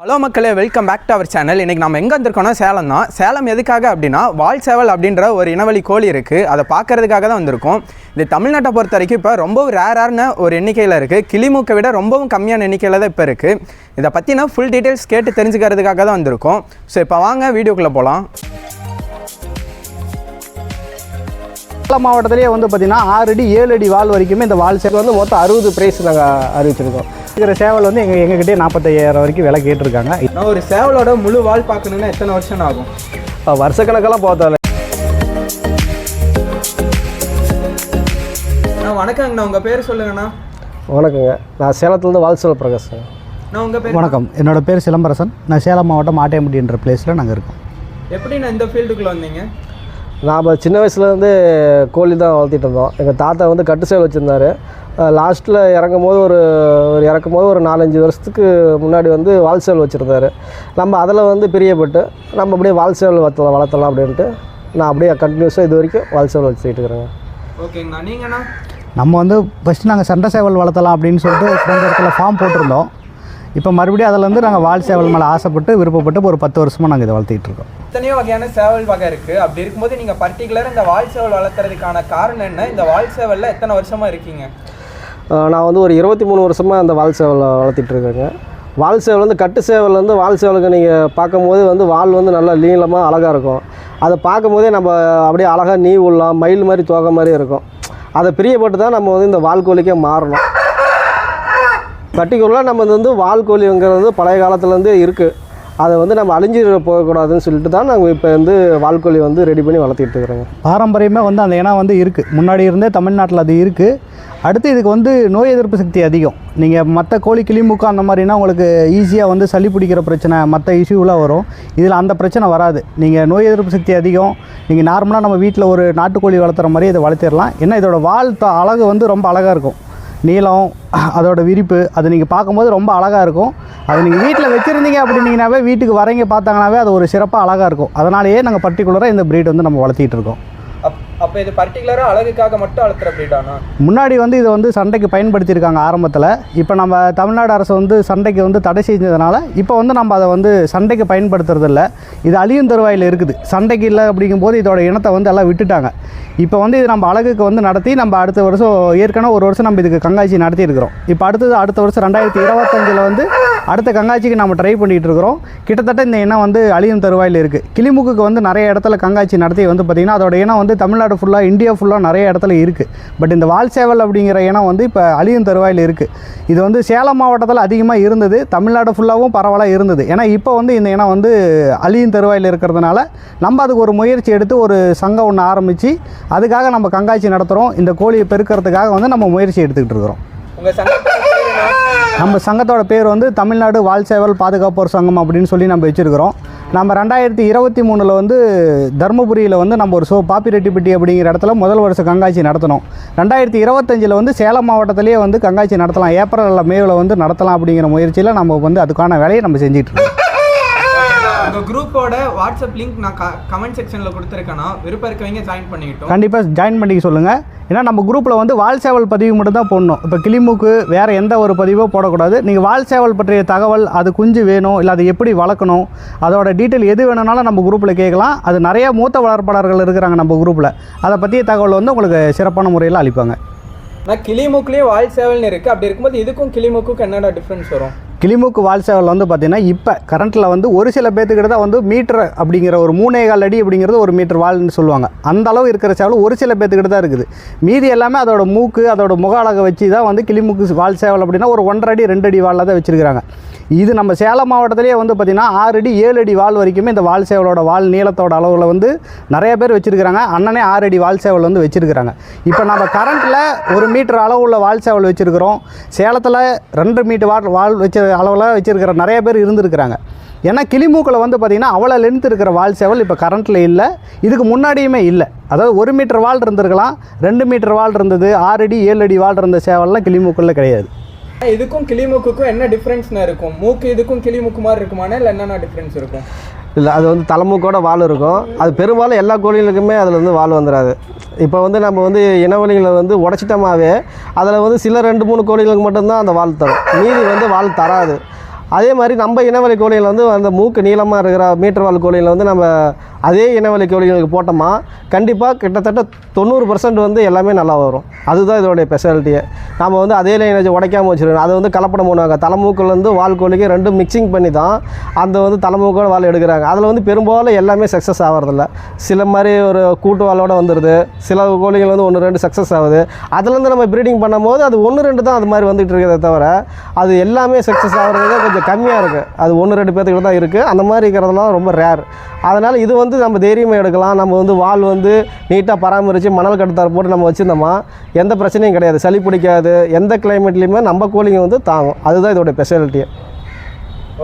Hello மக்களே welcome back to our channel இன்றைக்கி நம்ம எங்கே வந்திருக்கோம்னா சேலம் தான். சேலம் எதுக்காக அப்படின்னா வால் சேவல் அப்படின்ற ஒரு இனவழி கோழி இருக்குது அதை பார்க்கறதுக்காக தான் வந்திருக்கோம். இது தமிழ்நாட்டை பொறுத்த வரைக்கும் இப்போ ரொம்பவும் ரேரான ஒரு எண்ணிக்கையில் இருக்குது கிளிமூக்கை விட ரொம்பவும் கம்மியான எண்ணிக்கையில் தான் இப்போ இருக்குது இதை பற்றின ஃபுல் டீட்டெயில்ஸ் கேட்டு தெரிஞ்சுக்கிறதுக்காக தான் வந்திருக்கோம். ஸோ இப்போ வாங்க வீடியோக்குள்ளே போகலாம் சேலம் மாவட்டத்திலேயே வந்து பார்த்தீங்கன்னா ஆறு அடி ஏழு அடி வால் வரைக்குமே இந்த வால் சேவல் வந்து மொத்தம் அறுபது ப்ரைஸில் அறிவிச்சிருக்கோம். இருக்கிற சேவல் வந்து எங்கள் எங்ககிட்டயே நாற்பத்தையாயிரம் வரைக்கும் விலை கேட்டிருக்காங்க. நான் ஒரு சேவலோட முழு வால் பார்க்கணுன்னா எத்தனை வருஷம் ஆகும்? இப்போ வருஷக்கணக்கெல்லாம் போத்தால நான் வணக்கங்கண்ணா உங்கள் பேர் சொல்லுங்கண்ணா. வணக்கங்க. நான் சேலத்துலேருந்து வால்சல் பிரகாஷ் நான் உங்கள் பேர்? வணக்கம். என்னோட பேர் சிலம்பரசன். நான் சேலம் மாவட்டம் ஆட்டையம்பட்டின்ற பிளேஸில் நாங்கள் இருக்கோம். எப்படி நான் இந்த ஃபீல்டுக்குள்ளே வந்தீங்க? நாம் சின்ன வயசுலேருந்து கோழி தான் வளர்த்திட்டு இருந்தோம் எங்கள் தாத்தா வந்து கட்டு சேவல் வச்சுருந்தாரு. லாஸ்ட்டில் இறங்கும் போது ஒரு ஒரு இறக்கும் போது ஒரு நாலஞ்சு வருஷத்துக்கு முன்னாடி வந்து வால் சேவல் வச்சுருந்தாரு. நம்ம அதில் வந்து பிரியப்பட்டு நம்ம அப்படியே வால் சேவல் வளர்த்தலாம் வளர்த்தலாம் அப்படின்ட்டு நான் அப்படியே கண்டினியூஸாக இது வரைக்கும் வால் சேவல் வச்சுக்கிட்டு இருக்கிறேங்க. ஓகேங்கண்ணா நீங்கண்ணா? நம்ம வந்து ஃபஸ்ட்டு நாங்கள் சண்டை சேவல் வளர்த்தலாம் அப்படின்னு சொல்லிட்டு ஃப்ரெண்ட் இடத்துல ஃபார்ம் போட்டிருந்தோம். இப்போ மறுபடியும் அதிலேருந்து நாங்கள் வால் சேவல் மேலே ஆசைப்பட்டு விருப்பப்பட்டு ஒரு பத்து வருஷமாக நாங்கள் இதை வளர்த்திட்டு இருக்கோம். எத்தனையோ வகையான சேவல் வகை இருக்கு. அப்படி இருக்கும்போது நீங்க பர்டிகுலர் இந்த வால் சேவல் வளர்த்துறதுக்கான காரணம் என்ன? இந்த வால் சேவல்ல எத்தனை வருஷமா இருக்கீங்க? நான் வந்து ஒரு இருபத்தி மூணு வருஷமாக அந்த வால் சேவல் வளர்த்திட்டு இருக்கேங்க. வால் சேவல் வந்து கட்டு சேவல் வந்து வால் சேவலுக்கு நீங்கள் பார்க்கும்போது வந்து வால் வந்து நல்லா நீளமாக அழகாக இருக்கும். அதை பார்க்கும்போதே நம்ம அப்படியே அழகாக நீ உள்ளலாம் மயில் மாதிரி தோகை மாதிரி இருக்கும். அதை பிரியப்பட்டு தான் நம்ம வந்து இந்த வால் கோழிக்கே மாறணும். பர்டிகுலராக நம்ம இது வந்து வால் கோழிங்கிறது பழைய காலத்துலேருந்தே இருக்குது அதை வந்து நம்ம அழிஞ்சு போகக்கூடாதுன்னு சொல்லிட்டு தான் நாங்கள் இப்போ வந்து வால்கோழி வந்து ரெடி பண்ணி வளர்த்திட்டு இருக்கிறோங்க. பாரம்பரியமாக வந்து அந்த இனம் வந்து இருக்குது முன்னாடி இருந்தே தமிழ்நாட்டில் அது இருக்குது அடுத்து இதுக்கு வந்து நோய் எதிர்ப்பு சக்தி அதிகம். நீங்கள் மற்ற கோழி கிளிமூக்கு அந்த மாதிரினா உங்களுக்கு ஈஸியாக வந்து சளி பிடிக்கிற பிரச்சனை மற்ற இஷ்யூலாம் வரும். இதில் அந்த பிரச்சனை வராது. நீங்கள் நோய் எதிர்ப்பு சக்தி அதிகம். நீங்கள் நார்மலாக நம்ம வீட்டில் ஒரு நாட்டுக்கோழி வளர்த்துற மாதிரி இதை வளர்த்திடலாம். ஏன்னா இதோட வால் அழகு வந்து ரொம்ப அழகாக இருக்கும். நீளம் அதோட விரிப்பு அது நீங்கள் பார்க்கும்போது ரொம்ப அழகாக இருக்கும். அது நீங்கள் வீட்டில் வச்சுருந்தீங்க அப்படின்னீங்கனாவே வீட்டுக்கு வரீங்க பார்த்தாங்கனாவே அது ஒரு சிறப்பாக அழகாக இருக்கும். அதனாலேயே நாங்கள் பர்டிகுலராக இந்த ப்ரீட் வந்து நம்ம வளர்த்திட்டு இருக்கோம். அப்போ இது பர்டிகுலராக அழகுக்காக மட்டும் அழுத்துற பிரீடானா முன்னாடி வந்து இதை வந்து சண்டைக்கு பயன்படுத்தியிருக்காங்க ஆரம்பத்தில். இப்போ நம்ம தமிழ்நாடு அரசு வந்து சண்டைக்கு வந்து தடை செஞ்சதுனால இப்போ வந்து நம்ம அதை வந்து சண்டைக்கு பயன்படுத்துறதில்ல. இது அழியும் தருவாயில் இருக்குது. சண்டைக்கு இல்லை அப்படிங்கும்போது இதோட இனத்தை வந்து எல்லாம் விட்டுட்டாங்க. இப்போ வந்து இது நம்ம அழகுக்கு வந்து நடத்தி நம்ம அடுத்த வருஷம் ஏற்கனவே ஒரு வருஷம் நம்ம இதுக்கு கங்காட்சி நடத்தியிருக்கிறோம். இப்போ அடுத்தது அடுத்த வருஷம் ரெண்டாயிரத்தி இருபத்தஞ்சில் வந்து அடுத்த கண்காட்சிக்கு நம்ம ட்ரை பண்ணிகிட்டு இருக்கிறோம் கிட்டத்தட்ட இந்த இனம் வந்து அழியும் தருவாயில் இருக்குது கிளிமுக்குக்கு வந்து நிறைய இடத்துல கண்காட்சி நடத்தி வந்து பார்த்திங்கன்னா அதோட இனம் வந்து தமிழ்நாடு ஃபுல்லாக இந்தியா ஃபுல்லாக நிறைய இடத்துல இருக்குது பட் இந்த வால் சேவல் அப்படிங்கிற இனம் வந்து இப்போ அழியும் தருவாயில் இருக்குது இது வந்து சேலம் மாவட்டத்தில் அதிகமாக இருந்தது. தமிழ்நாடு ஃபுல்லாகவும் பரவலாக இருந்தது. ஏன்னா இப்போ வந்து இந்த இனம் வந்து அழியும் தருவாயில் இருக்கிறதுனால நம்ம அதுக்கு ஒரு முயற்சி எடுத்து ஒரு சங்கம் ஒன்று ஆரம்பித்து அதுக்காக நம்ம கண்காட்சி நடத்துகிறோம் இந்த கோழியை பெருக்கிறதுக்காக வந்து நம்ம முயற்சி எடுத்துக்கிட்டு இருக்கிறோம்? நம்ம சங்கத்தோட பேர் வந்து தமிழ்நாடு வால் சேவல் பாதுகாப்போர் சங்கம் அப்படின்னு சொல்லி நம்ம வச்சுருக்கிறோம். நம்ம ரெண்டாயிரத்தி இருபத்தி மூணில் வந்து தருமபுரியில் வந்து நம்ம ஒரு ஷோ பாப்பிரெட்டிப்பட்டி அப்படிங்கிற இடத்துல முதல் வருஷம் கண்காட்சி நடத்தணும் ரெண்டாயிரத்தி இருபத்தஞ்சில் வந்து சேலம் மாவட்டத்திலேயே வந்து கண்காட்சி நடத்தலாம். ஏப்ரல் மேவில் வந்து நடத்தலாம் அப்படிங்கிற முயற்சியில் நம்ம வந்து அதுக்கான வேலையை நம்ம செஞ்சிட்டு இருக்கோம் உங்க குரூப்போட வாட்ஸ்அப் லிங்க் நான் கமெண்ட் செக்ஷன்ல கொடுத்துருக்கேனா விருப்பம் இருக்கவங்க ஜாயின் பண்ணிக்கிட்டோம். கண்டிப்பாக ஜாயின் பண்ணிக்க சொல்லுங்கள் ஏன்னா நம்ம குரூப்பில் வந்து வால் சேவல் பதிவு மட்டும் தான் போடணும். இப்போ கிளிமுக்கு வேறு எந்த ஒரு பதிவோ போடக்கூடாது. நீங்கள் வால் சேவல் பற்றிய தகவல் அது குஞ்சு வேணும் இல்லை அதை எப்படி வளர்க்கணும் அதோட டீட்டெயில் எது வேணும்னாலும் நம்ம குரூப்பில் கேட்கலாம். அது நிறைய மூத்த வளர்ப்பாளர்கள் இருக்கிறாங்க நம்ம குரூப்பில் அதை பற்றிய தகவல் வந்து உங்களுக்கு சிறப்பான முறையில் அளிப்பாங்க. நான் கிளிமூக்குலயே வால் சேவல்னு இருக்குது அப்படி இருக்கும்போது இதுக்கும் கிளிமூக்குக்கும் என்னடா டிஃப்ரென்ஸ் வரும்? கிளிமூக்கு வால் சேவல் வந்து பார்த்தீங்கன்னா இப்போ கரண்ட்டில் வந்து ஒரு சில பேர்த்துக்கிட்ட தான் வந்து மீட்டர் அப்படிங்கிற ஒரு மூணே கால் அடி அப்படிங்கிறது ஒரு மீட்டர் வால்னு சொல்லுவாங்க. அந்த அளவு இருக்கிற சேவல் ஒரு சில பேர்த்துக்கிட்ட தான் இருக்குது. மீதி எல்லாமே அதோட மூக்கு அதோட முக அழகை வச்சு தான் வந்து கிளிமூக்கு வால் சேவல் அப்படின்னா ஒரு ஒன்றரை அடி ரெண்டு அடி வாலில் தான் வச்சுருக்காங்க இது நம்ம சேலம் மாவட்டத்திலேயே வந்து பார்த்திங்கன்னா ஆறு அடி ஏழு அடி வால் வரைக்குமே இந்த வால் சேவலோட வால் நீளத்தோட அளவில் வந்து நிறைய பேர் வச்சுருக்கிறாங்க. அண்ணனே ஆறு அடி வால் சேவல் வந்து வச்சுருக்கிறாங்க. இப்போ நம்ம கரண்ட்டில் ஒரு மீட்டர் அளவு உள்ள வால் சேவல் வச்சுருக்கிறோம். சேலத்தில் ரெண்டு மீட்டர் வால் வால் வச்ச அளவில் வச்சுருக்கிற நிறைய பேர் இருந்திருக்கிறாங்க. ஏன்னா கிளிமூக்கில் வந்து பார்த்திங்கன்னா அவ்வளோ லென்த் இருக்கிற வால் சேவல் இப்போ கரண்ட்டில் இல்லை. இதுக்கு முன்னாடியுமே இல்லை. அதாவது ஒரு மீட்டர் வால் இருந்திருக்கலாம். ரெண்டு மீட்டர் வால் இருந்தது ஆறு அடி ஏழு அடி வால் இருந்த சேவல்லாம் கிளிமூக்கில் கிடையாது. இதுக்கும் கிளிமூக்குக்கும் என்ன டிஃப்ரென்ஸ்னா இருக்கும்? மூக்கு இதுக்கும் கிளிமூக்கு மாதிரி இருக்குமானா இல்லை என்னென்ன டிஃப்ரென்ஸ் இருக்கும்? இல்லை அது வந்து தலைமுக்கோட வால் இருக்கும். அது பெரும்பாலும் எல்லா கோழிகளுக்குமே அதில் வந்து வால் வந்துடாது இப்போ வந்து நம்ம வந்து இனவெளிகளை வந்து உடச்சிட்டோமாவே அதில் வந்து சில ரெண்டு மூணு கோழிகளுக்கு மட்டும்தான் அந்த வால் தரும். மீதி வந்து வால் தராது. அதே மாதிரி நம்ம இனவெளி கோழிகள் வந்து அந்த மூக்கு நீளமாக இருக்கிற மீட்டர் வாழ் கோழிகளை வந்து நம்ம அதே இனவெளி கோழிகளுக்கு போட்டோமா கண்டிப்பாக கிட்டத்தட்ட தொண்ணூறு பர்சன்ட் வந்து எல்லாமே நல்லா வரும். அதுதான் இதோடைய ஸ்பெஷாலிட்டியே நம்ம வந்து அதே லைனேஜ் உடைக்காமல் வச்சுருக்கோம். அதை வந்து கலப்படம் பண்ணுவாங்க. தலைமூக்கிலேருந்து வால் கோழிக்கு ரெண்டும் மிக்சிங் பண்ணி தான் அந்த வந்து தலைமூக்கோட வால் எடுக்கிறாங்க. அதில் வந்து பெரும்பாலும் எல்லாமே சக்ஸஸ் ஆகிறதில்ல சில மாதிரி ஒரு கூட்டு வாலோட வந்துடுது சில கோழிகள் வந்து ஒன்று ரெண்டு சக்ஸஸ் ஆகுது. அதுலேருந்து நம்ம ப்ரீடிங் பண்ணும்போது அது ஒன்று ரெண்டு தான் அது மாதிரி வந்துகிட்டு இருக்கிறதே தவிர அது எல்லாமே சக்ஸஸ் ஆகிறது கொஞ்சம் கம்மியாக இருக்குது அது ஒன்று ரெண்டு பேர்த்துக்கு தான் இருக்குது அந்த மாதிரி இருக்கிறதெல்லாம் ரொம்ப ரேர் அதனால் இது வந்து நம்ம தைரியமாக எடுக்கலாம். நம்ம வந்து வால் வந்து நீட்டாக பராமரித்து மணல் கட்டுத்தார் போட்டு நம்ம வச்சுருந்தோமா எந்த பிரச்சனையும் கிடையாது. சளி பிடிக்காது. எந்த கிளைமேட்லேயுமே நம்ம கோழிங்க வந்து தாங்கும். அதுதான் இதோட ஸ்பெஷாலிட்டியே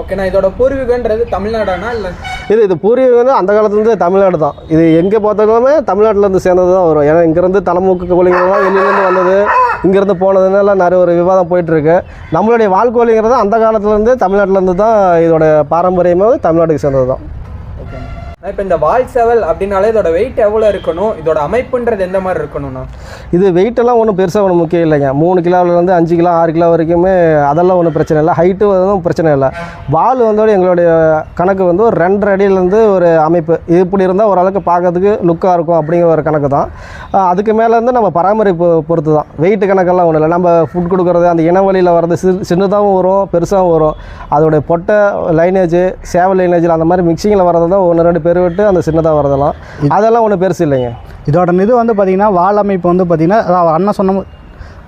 ஓகேண்ணா இதோட பூர்வீகன்றது தமிழ்நாடானா இல்லை? இது இது பூர்வீகம் வந்து அந்த காலத்துலேருந்து தமிழ்நாடு தான். இது எங்கே பார்த்தாலுமே தமிழ்நாட்டிலேருந்து சேர்ந்தது தான் வரும். ஏன்னா இங்கேருந்து தலைமுக்கு கோழிங்கெல்லாம் வெளியிலேருந்து வந்தது. இங்கேருந்து போனதுனால நிறைய ஒரு விவாதம் போயிட்டுருக்கு. நம்மளுடைய வாழ்க்கோழிங்கிறது அந்த காலத்துலேருந்து தமிழ்நாட்டிலேருந்து தான் இதோட பாரம்பரியமாக தமிழ்நாட்டுக்கு சேர்ந்தது தான் ஓகே. இப்போ இந்த வால் சேவல் அப்படின்னாலே இதோட வெயிட் எவ்வளோ இருக்கணும்? இதோட அமைப்புன்றது எந்த மாதிரி இருக்கணும்ண்ணா இது வெயிட்டெல்லாம் ஒன்றும் பெருசாக ஒன்றும் முக்கியம் இல்லைங்க. மூணு கிலோவிலேருந்து அஞ்சு கிலோ ஆறு கிலோ வரைக்குமே அதெல்லாம் ஒன்றும் பிரச்சனை இல்லை. ஹைட்டு வந்து பிரச்சனை இல்லை. வால் வந்தோட எங்களுடைய கணக்கு வந்து ஒரு ரெண்டரை அடியிலேருந்து ஒரு அமைப்பு. இப்படி இருந்தால் ஓரளவுக்கு பார்க்கறதுக்கு லுக்காக இருக்கும் அப்படிங்கிற ஒரு கணக்கு தான். அதுக்கு மேலேருந்து நம்ம பராமரிப்பு பொறுத்து தான். வெயிட்டு கணக்கெல்லாம் ஒன்றும் இல்லை. நம்ம ஃபுட் கொடுக்குறது அந்த இனவழியில் வர்றது சிறு சின்னதாகவும் வரும் பெருசாகவும் வரும். அதோடைய பொட்டை லைனேஜ் சேவல் லைனேஜில் அந்த மாதிரி மிக்சிங்கில் வரது தான் ஒன்று ரெண்டு பேர் விட்டு அந்த சின்னதாக வரதெல்லாம். அதெல்லாம் ஒன்றும் பெருசு இல்லைங்க. இதோட இது வந்து பார்த்திங்கன்னா வால் அமைப்பு வந்து பார்த்திங்கன்னா அண்ணன் சொன்ன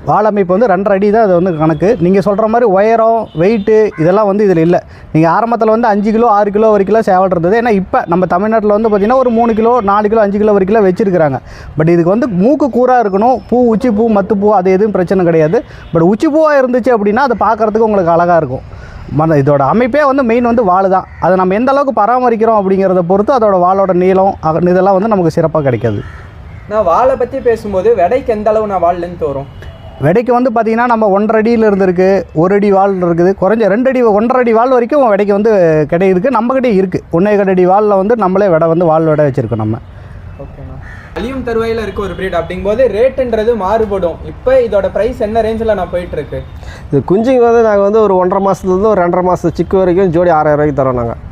வால் அமைப்பு வந்து ரெண்டரை அடி தான் அது வந்து கணக்கு. நீங்கள் சொல்கிற மாதிரி உயரம் வெயிட்டு இதெல்லாம் வந்து இதில் இல்லை. நீங்கள் ஆரம்பத்தில் வந்து அஞ்சு கிலோ ஆறு கிலோ வரைக்கும் சேவல் இருந்தது. ஏன்னா இப்போ நம்ம தமிழ்நாட்டில் வந்து பார்த்திங்கன்னா ஒரு மூணு கிலோ நாலு கிலோ அஞ்சு கிலோ வரைக்கும் வச்சுருக்காங்க பட் இதுக்கு வந்து மூக்கு கூராக இருக்கணும். பூ உச்சி பூ மத்து பூ அது எதுவும் பிரச்சனை கிடையாது. பட் உச்சி பூவாக இருந்துச்சு அப்படின்னா அதை பார்க்குறதுக்கு உங்களுக்கு அழகாக இருக்கும். மன இதோட அமைப்பே வந்து மெயின் வந்து வால் தான். அதை நம்ம எந்த அளவுக்கு பராமரிக்கிறோம் அப்படிங்கிறத பொறுத்து அதோட வாலோட நீளம் இதெல்லாம் வந்து நமக்கு சிறப்பாக கிடைக்காது. நான் வாலை பற்றி பேசும்போது விடைக்கு எந்த அளவு நான் வால் லென்த் வரும்? விடைக்கு வந்து பார்த்தீங்கன்னா நம்ம ஒன்றரை அடியில் இருந்திருக்கு ஒரு அடி வால் இருக்குது. குறைஞ்ச ரெண்டு அடி ஒன்றரை அடி வால் வரைக்கும் விடைக்கு வந்து கிடையிருக்கு நம்மக்கிட்டே இருக்குது ஒன்றே அடி வாலில் வந்து நம்மளே விடை வந்து வால் விடை வச்சுருக்கோம் நம்ம. அழியும் தருவாயில் இருக்க ஒரு பிரீட் அப்படிங்கும்போது ரேட்டுன்றது மாறுபடும். இப்போ இதோட ப்ரைஸ் என்ன ரேஞ்சில் நான் போயிட்டுருக்கு? இது குஞ்சுங்க வந்து நாங்கள் வந்து ஒரு ஒன்றரை மாதத்துலேருந்து ஒரு ரெண்டரை மாதத்து சிக்கு வரைக்கும் ஜோடி ஆறாயிரம் ரூபாய்க்கு தரோம் நாங்கள்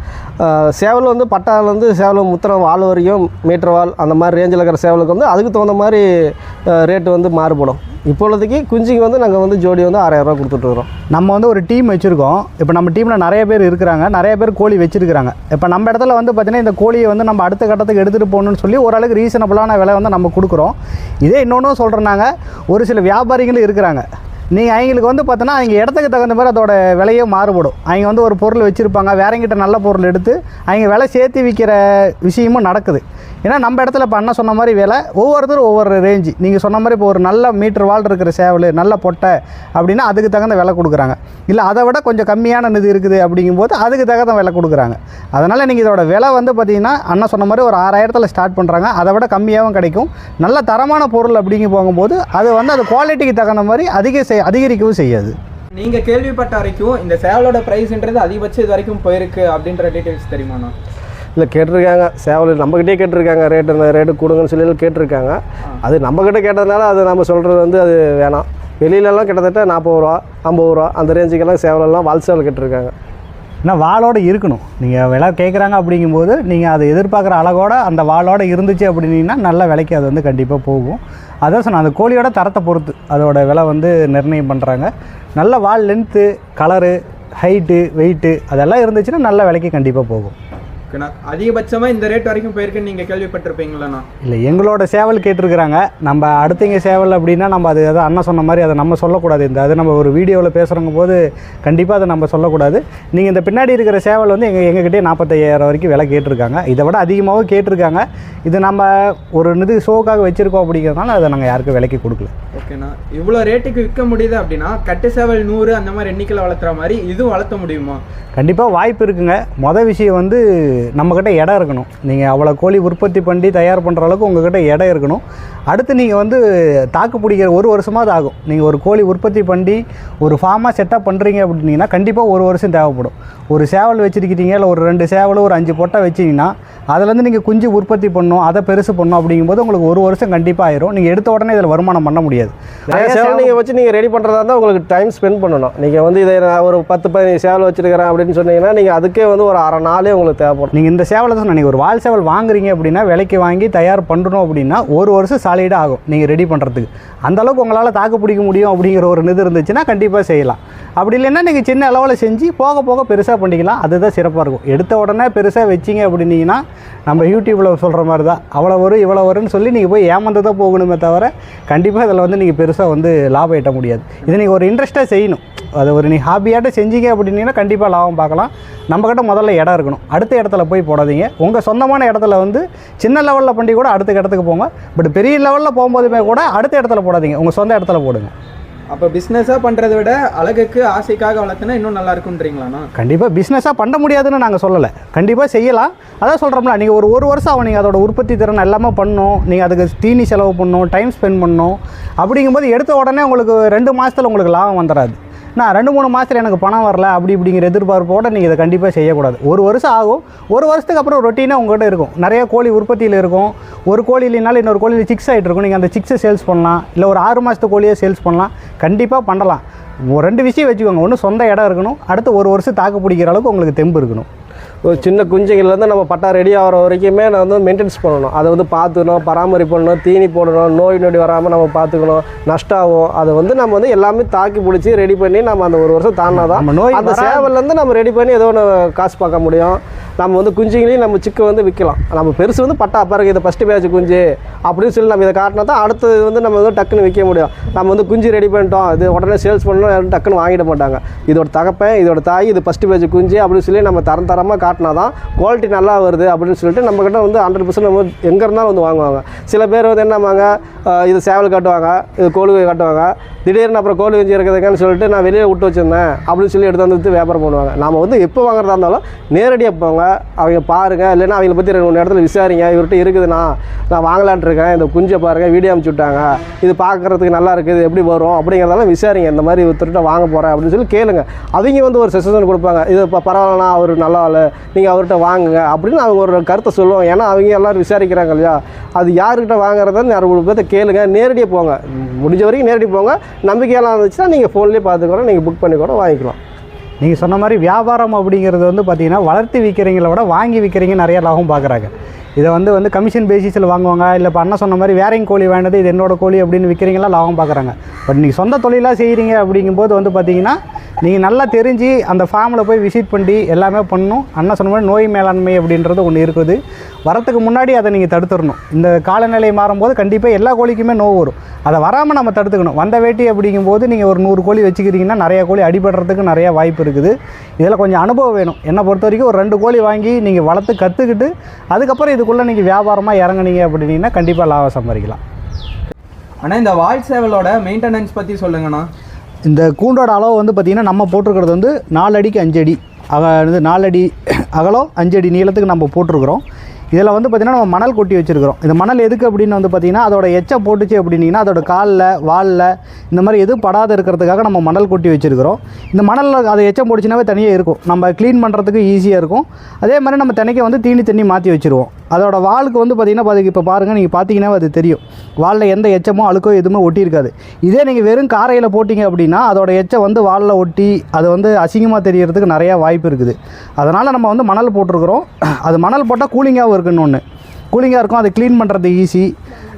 சேவல் வந்து பட்டாலேருந்து சேவல் முத்திரம் வால் வரைக்கும் மீட்டர் வால் அந்த மாதிரி ரேஞ்சில் இருக்கிற சேவலுக்கு வந்து அதுக்கு தகுந்த மாதிரி ரேட்டு வந்து மாறுபடும். இப்பொழுதைக்கு குஞ்சுக்கு வந்து நாங்கள் வந்து ஜோடி வந்து ஆறாயிரரூவா கொடுத்துட்ருக்குறோம் நம்ம வந்து ஒரு டீம் வச்சுருக்கோம். இப்போ நம்ம டீமில் நிறைய பேர் இருக்கிறாங்க. நிறைய பேர் கோழி வச்சுருக்கிறாங்க. இப்போ நம்ம இடத்துல வந்து பார்த்திங்கன்னா இந்த கோழியை வந்து நம்ம அடுத்த கட்டத்துக்கு எடுத்துகிட்டு போகணும்னு சொல்லி ஓரளவுக்கு ரீசனபுளான விலை வந்து நம்ம கொடுக்குறோம். இதே இன்னொன்றும் சொல்கிறேன்னாங்க ஒரு சில வியாபாரிகளும் இருக்கிறாங்க. நீங்கள் அவங்களுக்கு வந்து பார்த்தோன்னா அவங்க இடத்துக்கு தகுந்த மாதிரி அதோட விலையே மாறுபடும். அவங்க வந்து ஒரு பொருள் வச்சுருப்பாங்க வேறங்கிட்ட நல்ல பொருள் எடுத்து அவங்க விலை சேர்த்து விற்கிற விஷயமும் நடக்குது. ஏன்னா நம்ம இடத்துல இப்போ அண்ணன் சொன்ன மாதிரி விலை ஒவ்வொருத்தரும் ஒவ்வொரு ரேஞ்சு நீங்கள் சொன்ன மாதிரி இப்போ ஒரு நல்ல மீட்டர் வால் இருக்கிற சேவல் நல்ல பொட்டை அப்படின்னா அதுக்கு தகுந்த விலை கொடுக்குறாங்க. இல்லை அதை விட கொஞ்சம் கம்மியான இது இருக்குது அப்படிங்கும்போது அதுக்கு தகுந்த விலை கொடுக்குறாங்க. அதனால் நீங்கள் இதோட விலை வந்து பார்த்திங்கன்னா அண்ணன் சொன்ன மாதிரி ஒரு ஆறாயிரத்தில் ஸ்டார்ட் பண்ணுறாங்க அதை விட கம்மியாகவும் கிடைக்கும். நல்ல தரமான பொருள் அப்படிங்க போகும்போது அது வந்து அது குவாலிட்டிக்கு தகுந்த மாதிரி அதிக செய் அதிகரிக்கவும் செய்யாது. நீங்கள் கேள்விப்பட்ட வரைக்கும் இந்த சேவலோட ப்ரைஸ்ன்றது அதிகபட்சம் இது வரைக்கும் போயிருக்கு அப்படின்ற டீட்டெயில்ஸ் தெரியுமாண்ணா இல்லை கேட்டிருக்காங்க. சேவல் நம்மக்கிட்டே கேட்டிருக்காங்க. ரேட்டு இந்த ரேட்டு கொடுங்கன்னு சொல்லி கேட்டிருக்காங்க. அது நம்மக்கிட்ட கேட்டதுனால அது நம்ம சொல்கிறது வந்து அது வேணாம். வெளியிலலாம் கிட்டத்தட்ட நாற்பது ரூபா ஐம்பது ரூபா அந்த ரேஞ்சுக்கெல்லாம் சேவலெல்லாம் வால் சேவல் கேட்டிருக்காங்க. ஏன்னா வாளோடு இருக்கணும். நீங்கள் விலை கேட்குறாங்க அப்படிங்கும்போது நீங்கள் அதை எதிர்பார்க்குற அழகோடு அந்த வாளோடு இருந்துச்சு அப்படின்னீங்கன்னா நல்ல விலைக்கு அது வந்து கண்டிப்பாக போகும். அதான் சொன்னேன் அந்த கோழியோட தரத்தை பொறுத்து அதோட விலை வந்து நிர்ணயம் பண்ணுறாங்க நல்ல வால் லென்த்து கலரு ஹைட்டு வெயிட்டு அதெல்லாம் இருந்துச்சுன்னா நல்ல விலைக்கு கண்டிப்பாக போகும். ஓகேண்ணா அதிகபட்சமாக இந்த ரேட் வரைக்கும் போயிருக்குன்னு நீங்கள் கேள்விப்பட்டிருப்பீங்களாண்ணா. இல்லை எங்களோட சேவல் கேட்டிருக்கிறாங்க. நம்ம அடுத்தவங்க சேவல் அப்படின்னா நம்ம அது அதான் அண்ணன் சொன்ன மாதிரி அதை நம்ம சொல்லக்கூடாது. இந்த அது நம்ம ஒரு வீடியோவில் பேசுகிறவங்க போது கண்டிப்பாக அதை நம்ம சொல்லக்கூடாது. நீங்கள் இந்த பின்னாடி இருக்கிற சேவல் வந்து எங்கள் எங்ககிட்டே நாற்பத்தையாயிரம் வரைக்கும் விலை கேட்டிருக்காங்க. இதை விட அதிகமாகவும் கேட்டிருக்காங்க. இது நம்ம ஒரு இது ஷோக்காக வச்சுருக்கோம் அப்படிங்கிறதுனால அதை நாங்கள் யாருக்கும் விலைக்கு கொடுக்கல. ஓகேண்ணா. இவ்வளோ ரேட்டுக்கு விற்க முடியுது அப்படின்னா கட்டு சேவல் நூறு அந்த மாதிரி எண்ணிக்கையில் வளர்த்துற மாதிரி இதுவும் வளர்த்த முடியுமா? கண்டிப்பாக வாய்ப்பு இருக்குங்க. மொதல் விஷயம் வந்து நம்மக்கிட்ட இடம் இருக்கணும். நீங்கள் அவ்வளோ கோழி உற்பத்தி பண்ணி தயார் பண்ணுற அளவுக்கு உங்ககிட்ட இடம் இருக்கணும். அடுத்து நீங்கள் வந்து தாக்கு பிடிக்கிற ஒரு வருஷமாவது ஆகும். நீங்கள் ஒரு கோழி உற்பத்தி பண்ணி ஒரு ஃபார்மாக செட்டப் பண்ணுறீங்க அப்படின்னீங்கன்னா கண்டிப்பாக ஒரு வருஷம் தேவைப்படும். ஒரு சேவல் வச்சுருக்கிறீங்க இல்லை ஒரு ரெண்டு சேவல் ஒரு அஞ்சு பொட்டை வச்சிங்கன்னா அதுலேருந்து நீங்கள் குஞ்சு உற்பத்தி பண்ணணும் அதை பெருசு பண்ணணும் அப்படிங்கும்போது உங்களுக்கு ஒரு வருஷம் கண்டிப்பாக ஆயிரும். நீங்கள் எடுத்த உடனே இதில் வருமானம் பண்ண முடியாது. சேவல் நீங்கள் வச்சு நீங்கள் ரெடி பண்ணுறதா இருந்தால் உங்களுக்கு டைம் ஸ்பெண்ட் பண்ணணும். நீங்கள் வந்து இதை நான் ஒரு பத்து பதினஞ்சு சேவல் வச்சிருக்கிறேன் அப்படின்னு சொன்னீங்கன்னா நீங்கள் அதுக்கே வந்து ஒரு அரை நாளே உங்களுக்கு தேவைப்படும். நீங்கள் இந்த சேவலை தான் நீங்கள் ஒரு வால் சேவல் வாங்குறீங்க அப்படின்னா விலைக்கு வாங்கி தயார் பண்ணுறோம் அப்படின்னா ஒரு வருஷம் சாலிடாக ஆகும் நீங்கள் ரெடி பண்ணுறதுக்கு அந்த அளவுக்கு உங்களால் தாக்கு பிடிக்க முடியும் அப்படிங்கிற ஒரு இது இருந்துச்சுன்னா கண்டிப்பாக செய்யலாம். அப்படி இல்லைன்னா நீங்கள் சின்ன அளவில் செஞ்சு போக போக பெருசாக பண்ணிக்கலாம். அதுதான் சிறப்பாக இருக்கும். எடுத்த உடனே பெருசாக வச்சிங்க அப்படின்னீங்கன்னா நம்ம யூடியூப்பில் சொல்கிற மாதிரி தான் அவ்வளோ வரும் இவ்வளோ வரும்னு சொல்லி நீங்கள் போய் ஏமாந்து தான் போகணுமே தவிர கண்டிப்பாக இதில் வந்து நீங்கள் பெருசாக வந்து லாபம் ஈட்ட முடியாது. இதை நீங்கள் ஒரு இன்ட்ரெஸ்ட்டாக செய்யணும். அதை ஒரு நீ ஹாபியாட்ட செஞ்சீங்க அப்படின்னீங்கன்னா கண்டிப்பாக லாபம் பார்க்கலாம். நம்மக்கிட்ட முதல்ல இடம் இருக்கணும். அடுத்த இடத்துல போய் போடாதீங்க. உங்கள் சொந்தமான இடத்துல வந்து சின்ன லெவலில் பண்ணி கூட அடுத்த இடத்துக்கு போங்க. பட் பெரிய லெவலில் போகும்போதுமே கூட அடுத்த இடத்துல போடாதீங்க. உங்கள் சொந்த இடத்துல போடுங்க. அப்போ பிஸ்னஸாக பண்ணுறதை விட அழகுக்கு ஆசைக்காக வளர்த்துனா இன்னும் நல்லா இருக்குன்றீங்களாண்ணா கண்டிப்பாக பிஸ்னஸாக பண்ண முடியாதுன்னு நாங்கள் சொல்லலை. கண்டிப்பாக செய்யலாம். அதான் சொல்கிறோம்ல நீங்கள் ஒரு ஒரு வருஷம் ஆகும் நீங்கள் அதோட உற்பத்தி திறன் எல்லாமே பண்ணணும் நீங்கள் அதுக்கு தீனி செலவு பண்ணணும் டைம் ஸ்பெண்ட் பண்ணணும் அப்படிங்கும்போது எடுத்த உடனே உங்களுக்கு ரெண்டு மாதத்தில் உங்களுக்கு லாபம் வந்துடாது நான் ரெண்டு மூணு மாதத்தில் எனக்கு பணம் வரல அப்படி இப்படிங்கிற எதிர்பார்ப்போட நீங்கள் இதை கண்டிப்பாக செய்யக்கூடாது. ஒரு வருஷம் ஆகும். ஒரு வருஷத்துக்கு அப்புறம் ரொட்டீனாக உங்கள்கிட்ட இருக்கும். நிறைய கோழி உற்பத்தியில் இருக்கும். ஒரு கோழி இல்லைனாலும் இன்னொரு கோழியில் சிக்ஸ் ஆகிட்டு இருக்கும். நீங்கள் அந்த சிக்ஸை சேல்ஸ் பண்ணலாம். இல்லை ஒரு ஆறு மாதத்து கோழியை சேல்ஸ் பண்ணலாம். கண்டிப்பாக பண்ணலாம். ஒரு ரெண்டு விஷயம் வச்சுக்கோங்க. ஒன்று சொந்த இடம் இருக்கணும். அடுத்து ஒரு வருஷம் தாக்கு பிடிக்கிற அளவுக்கு உங்களுக்கு தெம்பு இருக்கணும். ஒரு சின்ன குஞ்சுங்கள்லேருந்து நம்ம பட்டா ரெடி ஆகிற வரைக்குமே நான் வந்து மெயின்டெனன்ஸ் பண்ணணும். அதை வந்து பார்த்துக்கணும் பராமரிப்பு பண்ணணும் தீனி போடணும் நோய் நொடி வராமல் நம்ம பார்த்துக்கணும் நஷ்டம் ஆகும் அதை வந்து நம்ம வந்து எல்லாமே தாக்கி பிடிச்சி ரெடி பண்ணி நம்ம அந்த ஒரு வருஷம் தாண்டினா தான் நம்ம நோய் அந்த சேவல்லேருந்து நம்ம ரெடி பண்ணி ஏதோ ஒன்று காசு பார்க்க முடியும். நம்ம வந்து குஞ்சுங்களையும் நம்ம சிக்கு வந்து விற்கலாம் நம்ம பெருசு வந்து பட்டா பாருங்க இதை ஃபஸ்ட்டு பேட்ச் குஞ்சு அப்படின்னு சொல்லி நம்ம இதை காட்டினா தான் அடுத்தது வந்து நம்ம வந்து டக்குன்னு விற்க முடியும். நம்ம வந்து குஞ்சு ரெடி பண்ணிட்டோம். இது உடனே சேல்ஸ் பண்ணணும் யாரும் டக்குன்னு வாங்கிட மாட்டாங்க. இதோட தகப்பன் இதோட தாய் இது ஃபஸ்ட்டு பேட்ச் குஞ்சு அப்படின்னு சொல்லி நம்ம தரம் தரமாக காட்டினா தான் குவாலிட்டி நல்லா வருது அப்படின்னு சொல்லிட்டு நம்மக்கிட்ட வந்து ஹண்ட்ரட் பர்சன்ட் நம்ம எங்கே இருந்தாலும் வந்து வாங்குவாங்க. சில பேர் வந்து என்னம்மாங்க இது சேவல் காட்டுவாங்க இது கோழி காட்டுவாங்க. திடீர்னு அப்புறம் கோழி குஞ்சு இருக்குதுங்கன்னு சொல்லிட்டு நான் வெளியே விட்டு வச்சுருந்தேன் அப்படின்னு சொல்லி எடுத்து வந்து வியாபாரம் பண்ணுவாங்க. நம்ம வந்து எப்போ வாங்குறதா இருந்தாலும் நேரடியாக போங்க. அவங்க பாருங்க இல்லைன்னா அவங்கள பற்றி ரெண்டு மூணு இடத்துல விசாரிங்க. இவர்கிட்ட இருக்குதுண்ணா நான் வாங்கலான்ட்டு இருக்கேன். இந்த குஞ்சை பாருங்க வீடியோ அமுச்சு விட்டாங்க. இது பார்க்கறதுக்கு நல்லா இருக்குது எப்படி வரும் அப்படிங்கிறதெல்லாம் விசாரிங்க. இந்த மாதிரி ஒருத்தர்கிட்ட வாங்க போகிறேன் அப்படின்னு சொல்லி கேளுங்க. அவங்க வந்து ஒரு சஜஷன் கொடுப்பாங்க. இது இப்போ பரவாயில்லண்ணா அவர் நல்லா இல்லை நீங்கள் அவர்கிட்ட வாங்குங்க அப்படின்னு அவங்க ஒரு கருத்தை சொல்லுவாங்க. ஏன்னா அவங்க எல்லோரும் விசாரிக்கிறாங்க இல்லையா? அது யாருக்கிட்ட வாங்குறதுன்னு அறுபது பேர்த்த கேளுங்க நேரடியாக போங்க. முடிஞ்ச வரைக்கும் நேரடியாக போங்க. நம்பிக்கையெல்லாம் இருந்துச்சுன்னா நீங்கள் ஃபோன்லேயே பார்த்துக்கூட நீங்கள் புக் பண்ணி கூட வாங்கிக்கலாம். நீங்கள் சொன்ன மாதிரி வியாபாரம் அப்படிங்கிறது வந்து பார்த்தீங்கன்னா வளர்த்து விற்கிறீங்கள விட வாங்கி விற்கிறீங்க நிறைய லாபம் பார்க்குறாங்க இதை வந்து வந்து கமிஷன் பேசிஸில் வாங்குவாங்க இல்லை இப்போ அண்ணன் சொன்ன மாதிரி வேறையும் கோழி வேண்டது இது என்னோட கோழி அப்படின்னு விற்கிறீங்களா லாபம் பார்க்குறாங்க பட் நீங்கள் சொந்த தொழிலாக செய்கிறீங்க அப்படிங்கும்போது வந்து பார்த்தீங்கன்னா நீங்கள் நல்லா தெரிஞ்சு அந்த ஃபார்மில் போய் விசிட் பண்ணி எல்லாமே பண்ணணும். அண்ணன் சொன்ன மாதிரி நோய் மேலாண்மை அப்படின்றது ஒன்று இருக்குது. வரத்துக்கு முன்னாடி அதை நீங்கள் தடுத்துடணும். இந்த காலநிலை மாறும்போது கண்டிப்பாக எல்லா கோழிக்குமே நோய் வரும். அதை வராமல் நம்ம தடுத்துக்கணும். வந்த வேட்டி அப்படிங்கும்போது நீங்கள் ஒரு நூறு கோழி வச்சுக்கிறீங்கன்னா நிறையா கோழி அடிபடுறதுக்கு நிறையா வாய்ப்பு இருக்குது. இதில் கொஞ்சம் அனுபவம் வேணும். என்னை பொறுத்த வரைக்கும் ஒரு ரெண்டு கோழி வாங்கி நீங்கள் வளர்த்து கற்றுக்கிட்டு அதுக்கப்புறம் இதுக்குள்ளே நீங்கள் வியாபாரமாக இறங்குனீங்க அப்படின்னீங்கன்னா கண்டிப்பாக லாபம் சம்பாதிக்கலாம். ஆனால் இந்த வாய்ஸ் சேவலோட மெயின்டெனன்ஸ் பற்றி சொல்லுங்கண்ணா. இந்த கூண்டோட அளவு வந்து பார்த்திங்கன்னா நம்ம போட்டிருக்கிறது வந்து நாலு அடிக்கு அஞ்சு அடி அக இது நாலு அடி அகலம் அஞ்சு அடி நீளத்துக்கு நம்ம போட்டிருக்கிறோம். இதில் வந்து பார்த்திங்கன்னா நம்ம மணல் கொட்டி வச்சுருக்கிறோம். இந்த மணல் எதுக்கு அப்படின்னு வந்து பார்த்திங்கன்னா அதோட எச்சை போட்டுச்சு அப்படின்னீங்கன்னா அதோட காலில் வாலில் இந்த மாதிரி எதுவும் படாத இருக்கிறதுக்காக நம்ம மணல் கொட்டி வச்சுருக்கிறோம். இந்த மணலில் அதை எச்சம் போட்டுச்சுனாவே தனியாக இருக்கும். நம்ம க்ளீன் பண்ணுறதுக்கு ஈஸியாக இருக்கும். அதே மாதிரி நம்ம தினைக்க வந்து தீனி தண்ணி மாற்றி வச்சுருவோம். அதோட வாலுக்கு வந்து பார்த்திங்கன்னா அதுக்கு இப்போ பாருங்கள் நீங்கள் பார்த்தீங்கன்னா அது தெரியும். வாலில் எந்த எச்சமோ அழுக்கோ எதுவுமே ஒட்டியிருக்காது. இதே நீங்கள் வெறும் காரையில் போட்டிங்க அப்படின்னா அதோட எச்சம் வந்து வாலில் ஒட்டி அது வந்து அசிங்கமாக தெரியறதுக்கு நிறையா வாய்ப்பு இருக்குது. அதனால் நம்ம வந்து மணல் போட்டிருக்கிறோம். அது மணல் போட்டால் கூலிங்காகவும் இருக்குன்னு ஒன்று கூலிங்காக இருக்கும் அதை க்ளீன் பண்ணுறது ஈஸி